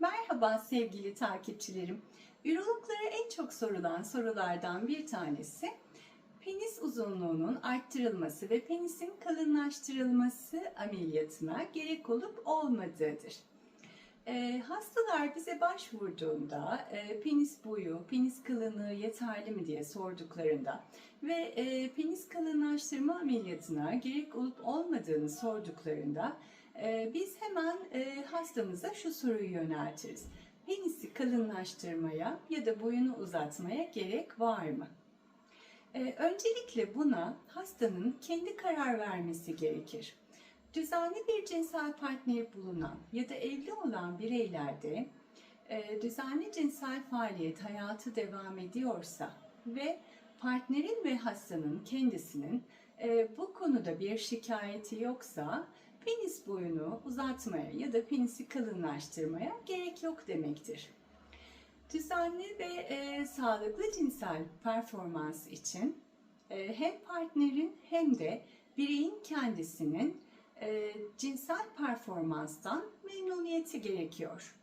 Merhaba sevgili takipçilerim. Ürologlara en çok sorulan sorulardan bir tanesi penis uzunluğunun arttırılması ve penisin kalınlaştırılması ameliyatına gerek olup olmadığıdır. Ee, hastalar bize başvurduğunda e, penis boyu, penis kalınlığı yeterli mi diye sorduklarında ve e, penis kalınlaştırma ameliyatına gerek olup olmadığını sorduklarında e, biz hemen e, hastamıza şu soruyu yöneltiriz. Penisi kalınlaştırmaya ya da boyunu uzatmaya gerek var mı? E, öncelikle buna hastanın kendi karar vermesi gerekir. Düzenli bir cinsel partneri bulunan ya da evli olan bireylerde e, düzenli cinsel faaliyet hayatı devam ediyorsa ve partnerin ve hastanın kendisinin e, bu konuda bir şikayeti yoksa penis boyunu uzatmaya ya da penisi kalınlaştırmaya gerek yok demektir. Düzenli ve e, sağlıklı cinsel performans için e, hem partnerin hem de bireyin kendisinin e, cinsel performanstan memnuniyeti gerekiyor.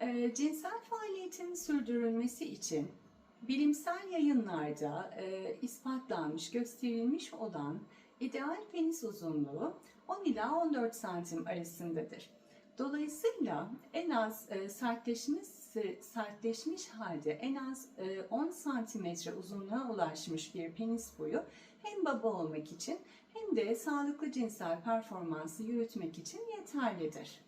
E, cinsel faaliyetin sürdürülmesi için bilimsel yayınlarda e, ispatlanmış, gösterilmiş olan ideal penis uzunluğu 10 ila 14 santim arasındadır. Dolayısıyla en az e, sertleşmiş sertleşmiş halde en az e, 10 santimetre uzunluğa ulaşmış bir penis boyu hem baba olmak için hem de sağlıklı cinsel performansı yürütmek için yeterlidir.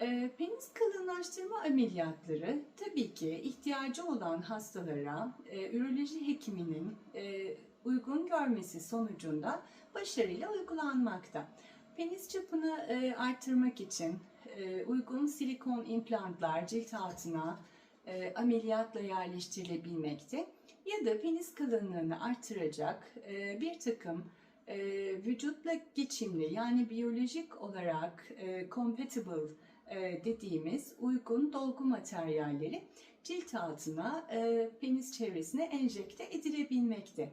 E, Penis kalınlaştırma ameliyatları tabii ki ihtiyacı olan hastalara e, üroloji hekiminin e, uygun görmesi sonucunda başarıyla uygulanmakta. Penis çapını e, arttırmak için e, uygun silikon implantlar cilt altına e, ameliyatla yerleştirilebilmekte ya da penis kalınlığını artıracak e, bir takım e, vücutla geçimli yani biyolojik olarak e, compatible e, dediğimiz uygun dolgu materyalleri cilt altına e, penis çevresine enjekte edilebilmekte.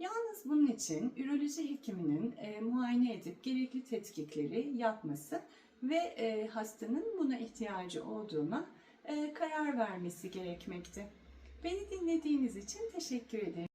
Yalnız bunun için üroloji hekiminin e, muayene edip gerekli tetkikleri yapması ve e, hastanın buna ihtiyacı olduğuna e, karar vermesi gerekmekte. Beni dinlediğiniz için teşekkür ederim.